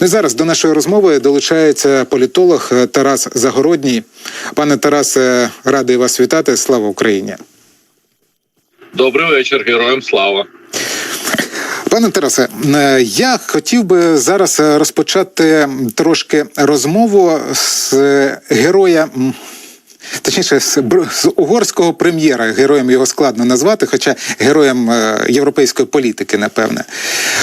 Ну і зараз до нашої розмови долучається політолог е, Тарас Загородній. Пане Тарасе, радий вас вітати. Слава Україні. Добрий вечір, героям слава. Пане Тарасе, е, я хотів би зараз розпочати трошки розмову з героя. Точніше, з, угорського прем'єра, героєм його складно назвати, хоча героєм е, європейської політики, напевне.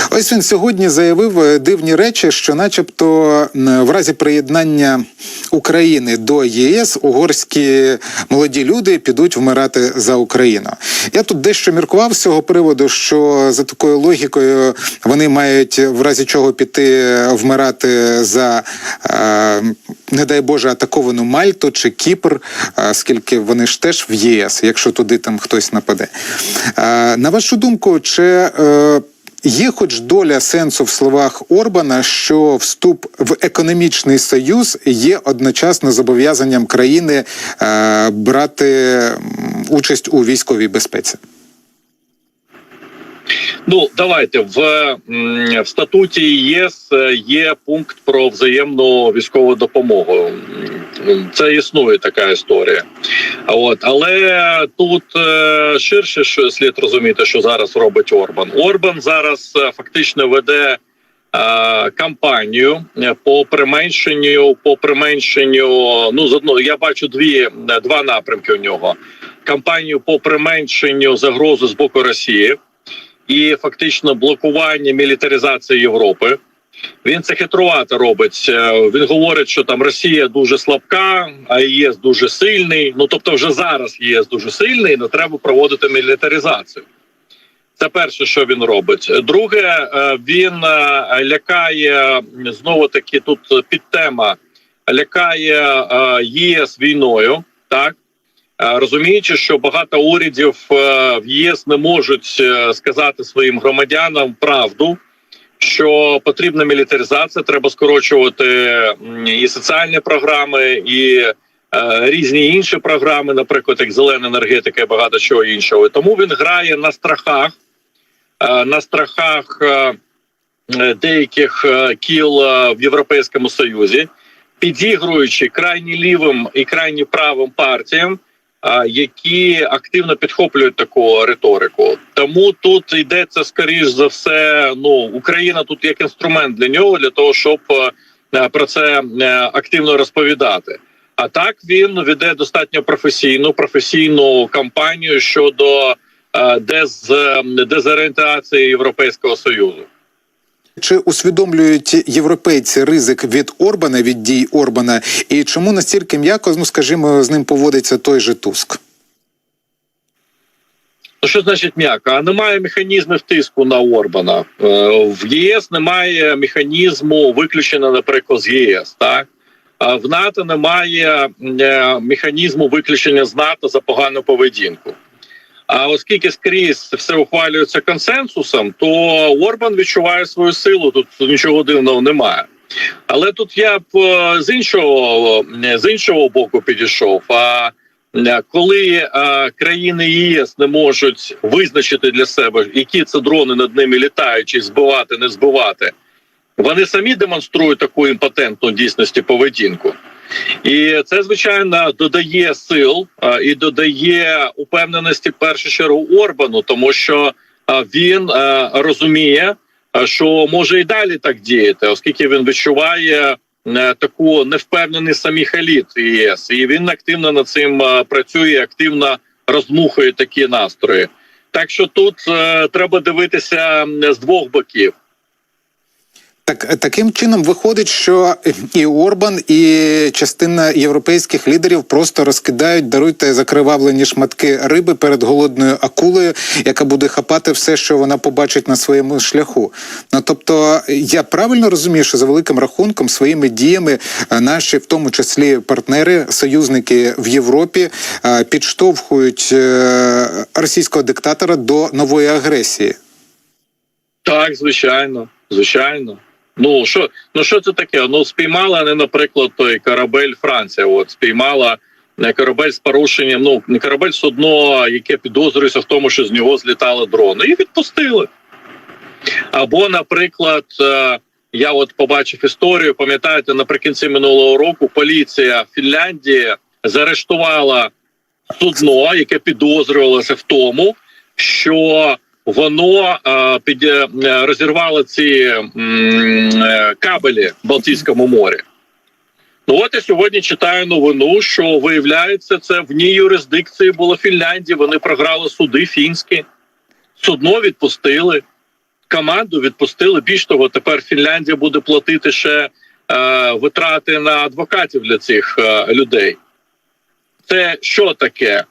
Ось він сьогодні заявив е, дивні речі, що, начебто, в разі приєднання України до ЄС угорські молоді люди підуть вмирати за Україну. Я тут дещо міркував з цього приводу, що за такою логікою вони мають в разі чого піти вмирати за, е, не дай Боже, атаковану Мальту чи Кіпр, е, оскільки вони ж теж в ЄС, якщо туди там хтось нападе. На вашу думку, чи е, Є хоч доля сенсу в словах Орбана, що вступ в економічний союз є одночасно зобов'язанням країни е, брати участь у військовій безпеці. Ну давайте в, в статуті ЄС е, є пункт про взаємну військову допомогу. Це існує така історія. От але тут е, ширше слід розуміти, що зараз робить Орбан. Орбан зараз е, фактично веде. Кампанію по применшенню, по применшенню. Ну з одного я бачу дві два напрямки у нього: кампанію по применшенню загрози з боку Росії і фактично блокування мілітаризації Європи. Він це хитрувато робить. Е, Він говорить, що там Росія дуже слабка, а ЄС дуже сильний. Ну тобто, вже зараз ЄС дуже сильний, але треба проводити мілітаризацію. Це перше, що він робить. Друге, е, він е, лякає знову таки тут підтема лякає ЄС війною, так розуміючи, що багато урядів е, в ЄС не можуть е, сказати своїм громадянам правду, що потрібна мілітаризація, треба скорочувати і соціальні програми, і е, різні інші програми, наприклад, як зелена енергетика, і багато чого іншого. Тому він грає на страхах, на страхах деяких кіл в Європейському Союзі, підігруючи крайні лівим і крайні правим партіям які активно підхоплюють таку риторику. Тому тут йдеться скоріш за все. Ну Україна тут як інструмент для нього, для того, щоб е, про це е, активно розповідати. А так він веде достатньо професійну професійну кампанію щодо е, дез, дезорієнтації Європейського союзу. Чи усвідомлюють європейці ризик від Орбана, від дій Орбана, і чому настільки м'яко, ну скажімо, з ним поводиться той же Туск? Ну, що значить м'яко? А немає механізмів тиску на Орбана. Е, В ЄС немає механізму виключення, наприклад, з ЄС. Так в НАТО немає е, механізму виключення з НАТО за погану поведінку. А оскільки скрізь все ухвалюється консенсусом, то Орбан відчуває свою силу. Тут нічого дивного немає. Але тут я б е, з іншого е, з іншого боку підійшов. А е, коли країни ЄС не можуть визначити для себе, які це дрони над ними літають, чи збивати, не збивати, вони самі демонструють таку імпотентну дійсності поведінку. І це звичайно додає сил і додає упевненості в першу чергу Орбану, тому що він розуміє, що може і далі так діяти, оскільки він відчуває е, таку невпевненість самих еліт ЄС, і він активно над цим працює, активно роздмухує такі настрої. Так що тут е, треба дивитися з двох боків. Так таким чином виходить, що і Орбан, і частина європейських лідерів просто розкидають, даруйте закривавлені шматки риби перед голодною акулою, яка буде хапати все, що вона побачить на своєму шляху. Ну тобто, я правильно розумію, що за великим рахунком своїми діями е, наші, в тому числі партнери, союзники в Європі, е, підштовхують е, російського диктатора до нової агресії. Так, звичайно, звичайно. Ну що, ну що це таке? Ну спіймала не, наприклад, той корабель Франція. От спіймала е, корабель з порушенням. Ну не корабель судно, яке підозрюється в тому, що з нього злітали дрони, і відпустили. Або, наприклад, е, я от побачив історію. Пам'ятаєте, наприкінці минулого року поліція Фінляндії заарештувала судно, яке підозрювалося в тому, що воно е, під е, розірвало ці е, кабелі в Балтійському морі. Ну от я сьогодні читаю новину, що виявляється, це в ній юрисдикції було Фінляндії. Вони програли суди фінські, судно відпустили, команду відпустили. Більш того, тепер Фінляндія буде платити ще е, витрати на адвокатів для цих е, людей. Це що таке?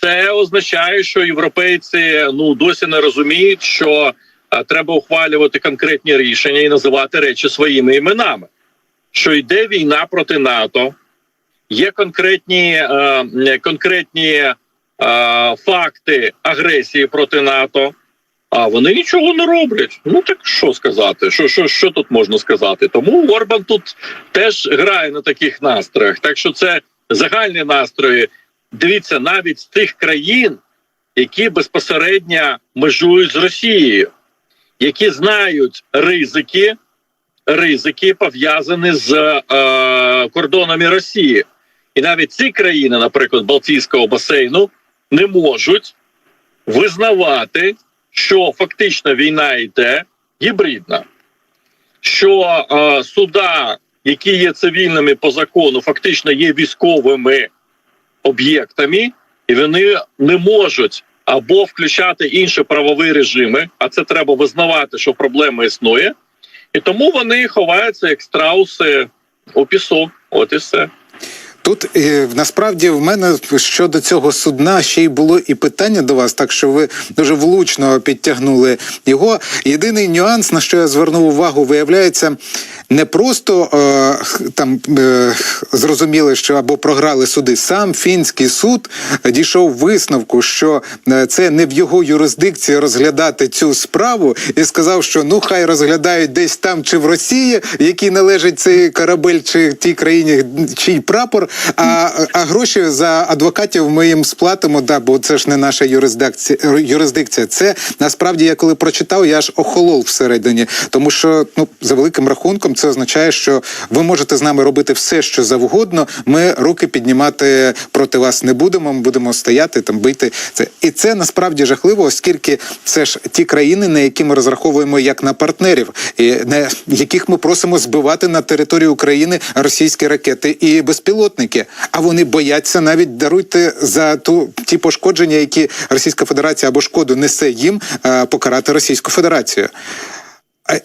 Це означає, що європейці ну досі не розуміють, що е, треба ухвалювати конкретні рішення і називати речі своїми іменами. Що йде війна проти НАТО, є конкретні, е, конкретні е, факти агресії проти НАТО. А вони нічого не роблять. Ну так що сказати? Що, що, що тут можна сказати? Тому Орбан тут теж грає на таких настроях. Так що це загальні настрої. Дивіться, навіть з тих країн, які безпосередньо межують з Росією, які знають ризики, ризики пов'язані з е, кордонами Росії, і навіть ці країни, наприклад, Балтійського басейну, не можуть визнавати, що фактично війна йде гібридна, що е, суда, які є цивільними по закону, фактично є військовими об'єктами, і вони не можуть або включати інші правові режими, а це треба визнавати, що проблема існує, і тому вони ховаються як страуси у пісок. От і все. Тут е, насправді в мене щодо цього судна ще й було і питання до вас, так що ви дуже влучно підтягнули його. Єдиний нюанс, на що я звернув увагу, виявляється, не просто е, там е, зрозуміли, що або програли суди. Сам фінський суд дійшов висновку, що е, це не в його юрисдикції розглядати цю справу, і сказав, що ну хай розглядають десь там чи в Росії, який належить цей корабель, чи тій країні, чий прапор. А, а гроші за адвокатів ми їм сплатимо, да, бо це ж не наша юрисдикція. юрисдикція. Це насправді я коли прочитав, я аж охолол всередині, тому що ну за великим рахунком це означає, що ви можете з нами робити все, що завгодно. Ми руки піднімати проти вас не будемо. Ми будемо стояти там, бити це. І це насправді жахливо, оскільки це ж ті країни, на які ми розраховуємо як на партнерів, і на яких ми просимо збивати на території України російські ракети і безпілотники. А вони бояться навіть даруйте за ту ті пошкодження, які Російська Федерація або шкоду несе їм, е, покарати Російську Федерацію.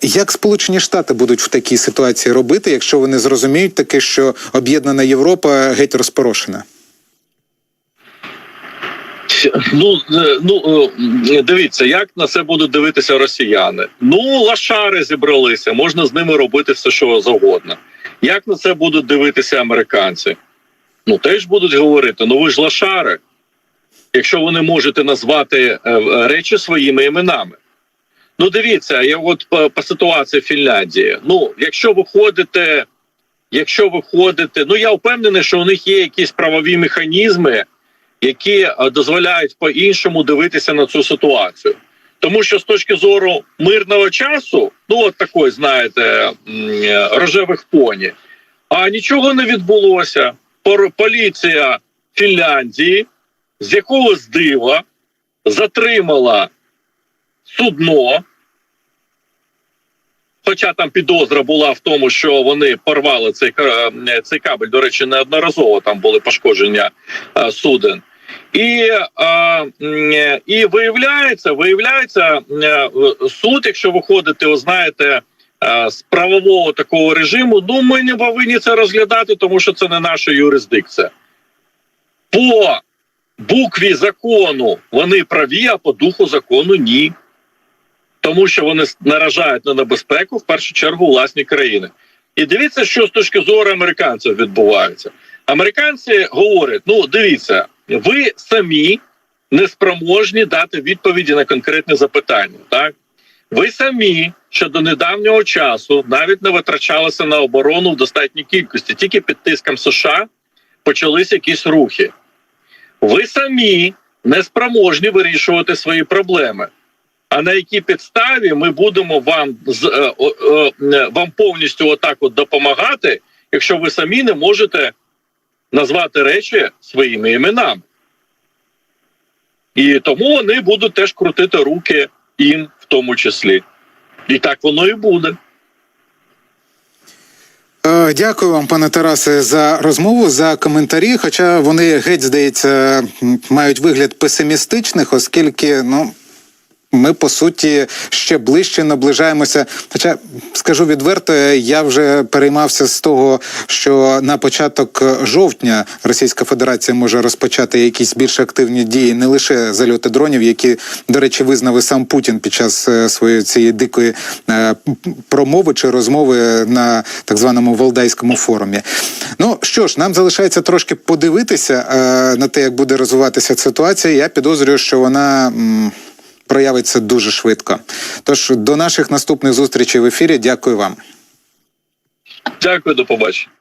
Як Сполучені Штати будуть в такій ситуації робити, якщо вони зрозуміють таке, що об'єднана Європа геть розпорошена? Ну, е, ну е, дивіться, як на це будуть дивитися росіяни. Ну, лашари зібралися, можна з ними робити все, що завгодно. Як на це будуть дивитися американці? Ну, теж будуть говорити: ну ви ж лашари, якщо ви не можете назвати е, речі своїми іменами. Ну, дивіться, я от по, по ситуації в Фінляндії. Ну, якщо ви ходите, якщо ви ходите, ну я впевнений, що у них є якісь правові механізми, які е, дозволяють по-іншому дивитися на цю ситуацію. Тому що з точки зору мирного часу, ну от такої, знаєте, е, рожевих поні, а нічого не відбулося. Поліція Фінляндії з якогось дива затримала судно. Хоча там підозра була в тому, що вони порвали цей е, цей кабель. До речі, неодноразово там були пошкодження е, суден. І, е, і виявляється, виявляється, е, суд, якщо виходити, ви знаєте, з правового такого режиму, ну ми не повинні це розглядати, тому що це не наша юрисдикція. По букві закону вони праві, а по духу закону ні. Тому що вони наражають на небезпеку в першу чергу власні країни. І дивіться, що з точки зору американців відбувається. Американці говорять: ну дивіться, ви самі неспроможні дати відповіді на конкретне запитання. Так ви самі що до недавнього часу навіть не витрачалися на оборону в достатній кількості, тільки під тиском США почались якісь рухи. Ви самі неспроможні вирішувати свої проблеми. А на якій підставі ми будемо вам е, е, вам повністю отак от допомагати, якщо ви самі не можете назвати речі своїми іменами? І тому вони будуть теж крутити руки їм тому числі. І так воно і буде. Е, Дякую вам, пане Тарасе, за розмову, за коментарі. Хоча вони геть здається мають вигляд песимістичних, оскільки ну. Ми по суті ще ближче наближаємося. Хоча скажу відверто, я вже переймався з того, що на початок жовтня Російська Федерація може розпочати якісь більш активні дії, не лише зальоти дронів, які, до речі, визнав і сам Путін під час е, своєї цієї дикої е, промови чи розмови на так званому Валдайському форумі. Ну що ж, нам залишається трошки подивитися е, на те, як буде розвиватися ситуація. Я підозрюю, що вона. Проявиться дуже швидко. Тож до наших наступних зустрічей в ефірі. Дякую вам. Дякую, до побачення.